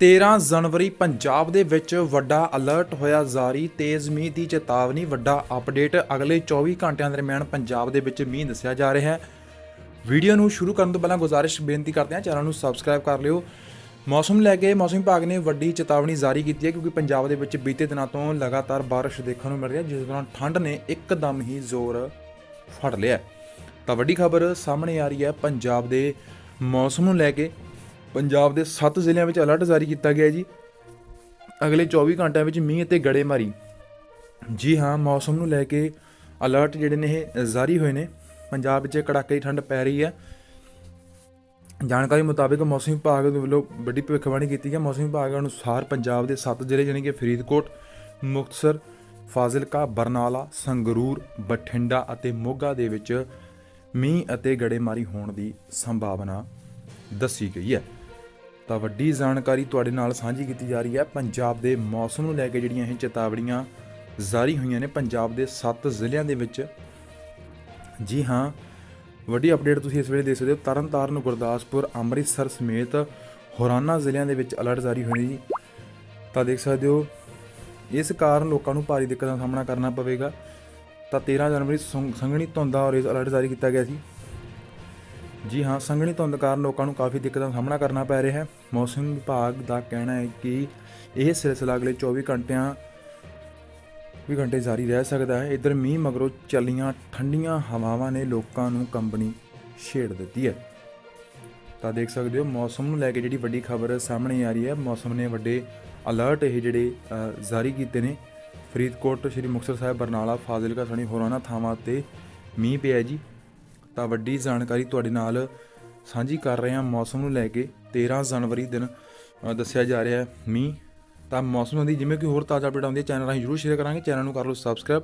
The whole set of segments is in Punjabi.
13 ਜਨਵਰੀ ਪੰਜਾਬ ਦੇ ਵਿੱਚ ਵੱਡਾ ਅਲਰਟ ਹੋਇਆ ਜਾਰੀ, ਤੇਜ਼ ਮੀਂਹ ਦੀ ਚੇਤਾਵਨੀ, ਵੱਡਾ ਅਪਡੇਟ ਅਗਲੇ 24 ਘੰਟਿਆਂ ਦਰਮਿਆਨ ਪੰਜਾਬ ਦੇ ਵਿੱਚ ਮੀਂਹ ਦੱਸਿਆ ਜਾ ਰਿਹਾ ਹੈ। ਵੀਡੀਓ ਨੂੰ ਸ਼ੁਰੂ ਕਰਨ ਤੋਂ ਪਹਿਲਾਂ ਗੁਜ਼ਾਰਿਸ਼ ਬੇਨਤੀ ਕਰਦੇ ਹਾਂ, ਚੈਨਲ ਨੂੰ ਸਬਸਕ੍ਰਾਈਬ ਕਰ ਲਿਓ। ਮੌਸਮ ਲੈ ਕੇ ਮੌਸਮ ਵਿਭਾਗ ਨੇ ਵੱਡੀ ਚੇਤਾਵਨੀ ਜਾਰੀ ਕੀਤੀ ਹੈ, ਕਿਉਂਕਿ ਪੰਜਾਬ ਦੇ ਵਿੱਚ ਬੀਤੇ ਦਿਨਾਂ ਤੋਂ ਲਗਾਤਾਰ ਬਾਰਿਸ਼ ਦੇਖਣ ਨੂੰ ਮਿਲ ਰਹੀ ਹੈ, ਜਿਸ ਦੌਰਾਨ ਠੰਡ ਨੇ ਇੱਕਦਮ ਹੀ ਜ਼ੋਰ ਫੜ ਲਿਆ ਤਾਂ ਵੱਡੀ ਖਬਰ ਸਾਹਮਣੇ ਆ ਰਹੀ ਹੈ, ਪੰਜਾਬ ਦੇ ਮੌਸਮ ਨੂੰ ਲੈ ਕੇ ਪੰਜਾਬ ਦੇ 7 ਜ਼ਿਲ੍ਹਿਆਂ ਵਿੱਚ ਅਲਰਟ ਜਾਰੀ ਕੀਤਾ ਗਿਆ ਜੀ। ਅਗਲੇ 24 ਘੰਟਿਆਂ ਵਿੱਚ ਮੀਂਹ ਅਤੇ ਗੜੇਮਾਰੀ। ਜੀ ਹਾਂ, ਮੌਸਮ ਨੂੰ ਲੈ ਕੇ ਅਲਰਟ ਜਿਹੜੇ ਨੇ ਇਹ ਜਾਰੀ ਹੋਏ ਨੇ। ਪੰਜਾਬ ਵਿੱਚ ਕੜਾਕੇ ਦੀ ਠੰਡ ਪੈ ਰਹੀ ਹੈ। ਜਾਣਕਾਰੀ ਮੁਤਾਬਕ ਮੌਸਮ ਵਿਭਾਗ ਦੇ ਵੱਲੋਂ ਵੱਡੀ ਭਵਿੱਖਬਾਣੀ ਕੀਤੀ ਗਈ। ਮੌਸਮ ਵਿਭਾਗ ਅਨੁਸਾਰ ਪੰਜਾਬ ਦੇ 7 ਜ਼ਿਲ੍ਹੇ ਜਾਣੀ ਕਿ ਫਰੀਦਕੋਟ, ਮੁਕਤਸਰ, ਫਾਜ਼ਿਲਕਾ, ਬਰਨਾਲਾ, ਸੰਗਰੂਰ, ਬਠਿੰਡਾ ਅਤੇ ਮੋਗਾ ਦੇ ਵਿੱਚ ਮੀਂਹ ਅਤੇ ਗੜੇਮਾਰੀ ਹੋਣ ਦੀ ਸੰਭਾਵਨਾ ਦੱਸੀ ਗਈ ਹੈ। ਤਾਂ ਵੱਡੀ ਜਾਣਕਾਰੀ ਤੁਹਾਡੇ ਨਾਲ ਸਾਂਝੀ ਕੀਤੀ ਜਾ ਰਹੀ ਹੈ। ਪੰਜਾਬ ਦੇ ਮੌਸਮ ਨੂੰ ਲੈ ਕੇ ਜਿਹੜੀਆਂ ਇਹ ਚੇਤਾਵਨੀਆਂ ਜਾਰੀ ਹੋਈਆਂ ਨੇ, ਪੰਜਾਬ ਦੇ 7 ਜ਼ਿਲ੍ਹਿਆਂ ਦੇ ਵਿੱਚ। ਜੀ ਹਾਂ, ਵੱਡੀ ਅਪਡੇਟ ਤੁਸੀਂ ਇਸ ਵੇਲੇ ਦੇਖ ਸਕਦੇ ਹੋ। ਤਰਨਤਾਰਨ, ਗੁਰਦਾਸਪੁਰ, ਅੰਮ੍ਰਿਤਸਰ ਸਮੇਤ ਹੋਰਾਨਾ ਜ਼ਿਲ੍ਹਿਆਂ ਦੇ ਵਿੱਚ ਅਲਰਟ ਜਾਰੀ ਹੋਏ ਜੀ। ਤਾਂ ਦੇਖ ਸਕਦੇ ਹੋ, ਇਸ ਕਾਰਨ ਲੋਕਾਂ ਨੂੰ ਭਾਰੀ ਦਿੱਕਤਾਂ ਦਾ ਸਾਹਮਣਾ ਕਰਨਾ ਪਵੇਗਾ। ਤਾਂ 13 ਜਨਵਰੀ ਸੰਘ- ਸੰਘਣੀ ਧੁੰਦਾਂ ਔਰ ਔਰੇਂਜ ਅਲਰਟ ਜਾਰੀ ਕੀਤਾ ਗਿਆ ਸੀ। ਜੀ ਹਾਂ, ਸੰਘਣੀ ਧੁੰਦ ਕਾਰਨ ਲੋਕਾਂ ਨੂੰ ਕਾਫੀ ਦਿੱਕਤਾਂ ਦਾ ਸਾਹਮਣਾ ਕਰਨਾ ਪੈ ਰਿਹਾ ਹੈ। ਮੌਸਮ ਵਿਭਾਗ ਦਾ ਕਹਿਣਾ ਹੈ ਕਿ ਇਹ ਸਿਲਸਿਲਾ ਅਗਲੇ 24 ਘੰਟਿਆਂ ਵੀ ਘੰਟੇ ਜਾਰੀ ਰਹਿ ਸਕਦਾ ਹੈ। ਇਧਰ ਮੀਂਹ ਮਗਰੋਂ ਚੱਲੀਆਂ ਠੰਡੀਆਂ ਹਵਾਵਾਂ ਨੇ ਲੋਕਾਂ ਨੂੰ ਕੰਬਣੀ ਛੇੜ ਦਿੱਤੀ ਹੈ। ਤਾਂ ਦੇਖ ਸਕਦੇ ਹੋ, ਮੌਸਮ ਨੂੰ ਲੈ ਕੇ ਜਿਹੜੀ ਵੱਡੀ ਖਬਰ ਸਾਹਮਣੇ ਆ ਰਹੀ ਹੈ, ਮੌਸਮ ਨੇ ਵੱਡੇ ਅਲਰਟ ਇਹ ਜਿਹੜੇ ਜਾਰੀ ਕੀਤੇ ਨੇ। ਫਰੀਦਕੋਟ ਸ਼੍ਰੀ ਮੁਕਤਸਰ ਸਾਹਿਬ, ਬਰਨਾਲਾ, ਫਾਜ਼ਿਲਕਾ ਸਣੀ ਹੋਰਾਂ ਥਾਵਾਂ ਤੇ ਮੀਂਹ ਪਿਆ ਜੀ। ਤਾਂ ਵੱਡੀ ਜਾਣਕਾਰੀ ਤੁਹਾਡੇ ਨਾਲ ਸਾਂਝੀ ਕਰ ਰਹੇ ਹਾਂ ਮੌਸਮ ਨੂੰ ਲੈ ਕੇ। 13 ਜਨਵਰੀ ਦਿਨ ਦੱਸਿਆ ਜਾ ਰਿਹਾ ਹੈ ਮੀਂਹ। ਤਾਂ ਮੌਸਮ ਦੀ ਜਿਵੇਂ ਕਿ ਹੋਰ ਤਾਜ਼ਾ ਅਪਡੇਟ ਆਉਂਦੀ ਹੈ ਚੈਨਲ ਰਾਹੀਂ ਜਰੂਰ ਸ਼ੇਅਰ ਕਰਾਂਗੇ। ਚੈਨਲ ਨੂੰ ਕਰ ਲਓ ਸਬਸਕ੍ਰਾਈਬ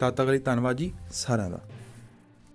ਤਦ ਤੱਕ ਲਈ ਧੰਨਵਾਦ ਜੀ ਸਾਰਿਆਂ ਦਾ।